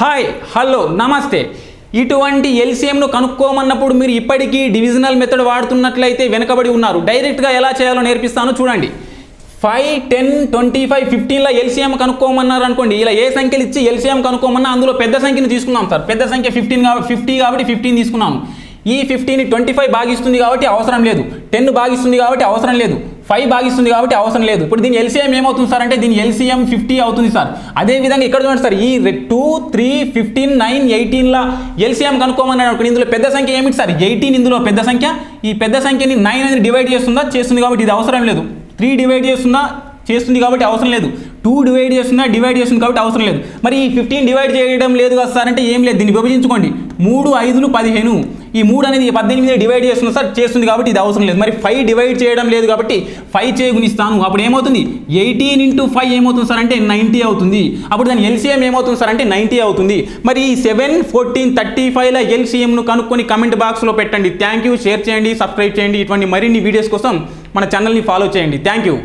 Hi hello నమస్తే. ఇటువంటి ఎల్సిఎంను కనుక్కోమన్నప్పుడు మీరు ఇప్పటికీ డివిజనల్ మెథడ్ వాడుతున్నట్లయితే వెనకబడి ఉన్నారు. డైరెక్ట్గా ఎలా చేయాలో నేర్పిస్తాను చూడండి. ఫైవ్ టెన్ ట్వంటీ ఫైవ్ ఫిఫ్టీన్లో ఎల్సిఎం కనుక్కోమన్నారు అనుకోండి ఇలా ఏ సంఖ్యలు ఇచ్చి ఎల్సిఎం కనుక్కోమన్నా అందులో పెద్ద సంఖ్యను తీసుకున్నాం సార్. పెద్ద సంఖ్య ఫిఫ్టీన్ కాబట్టి ఫిఫ్టీ కాబట్టి ఫిఫ్టీన్ తీసుకున్నాను ఈ ఫిఫ్టీని ట్వంటీ ఫైవ్ భాగిస్తుంది కాబట్టి అవసరం లేదు. టెన్ భాగిస్తుంది కాబట్టి అవసరం లేదు. ఫైవ్ భాగిస్తుంది కాబట్టి అవసరం లేదు. ఇప్పుడు దీని ఎల్సీఎం ఏమవుతుంది సార్ అంటే దీని ఎల్సీఎం ఫిఫ్టీ అవుతుంది సార్. అదే విధంగా ఇక్కడ చూడండి సార్ ఈ టూ త్రీ ఫిఫ్టీన్ నైన్ ఎయిటీన్లా ఎల్సీఎం కనుక్కోమని ఇందులో పెద్ద సంఖ్య ఏమిటి సార్? ఎయిటీన్ ఇందులో పెద్ద సంఖ్య. ఈ పెద్ద సంఖ్యని నైన్ అనేది డివైడ్ చేస్తుందా? చేస్తుంది కాబట్టి ఇది అవసరం లేదు. త్రీ డివైడ్ చేస్తుందా చేస్తుంది కాబట్టి అవసరం లేదు. టూ డివైడ్ చేస్తున్నా డివైడ్ చేస్తుంది కాబట్టి అవసరం లేదు. మరి ఈ ఫిఫ్టీన్ డివైడ్ చేయడం లేదు కదా సార్ అంటే ఏం లేదు. దీన్ని విభజించుకోండి. మూడు ఐదులు పదిహేను. ఈ మూడు అనేది పద్దెనిమిది డివైడ్ చేస్తుంది సార్ చేస్తుంది కాబట్టి ఇది అవసరం లేదు. మరి ఫైవ్ డివైడ్ చేయడం లేదు కాబట్టి ఫైవ్ చే గుణిస్తాను అప్పుడు ఏమవుతుంది? ఎయిటీన్ ఇంటూ ఫైవ్ ఏమవుతుంది సార్ అంటే నైంటీ అవుతుంది. అప్పుడు దాని ఎల్సీఎం ఏమవుతుంది సార్ అంటే నైంటీ అవుతుంది. మరి ఈ సెవెన్ ఫోర్టీన్ థర్టీ ఫైవ్ల ఎల్సీఎంను కనుక్కొని కమెంట్ బాక్స్లో పెట్టండి. Thank you. షేర్ చేయండి సబ్స్క్రైబ్ చేయండి. ఇటువంటి మరిన్ని వీడియోస్ కోసం మన ఛానల్ని ఫాలో చేయండి. Thank you.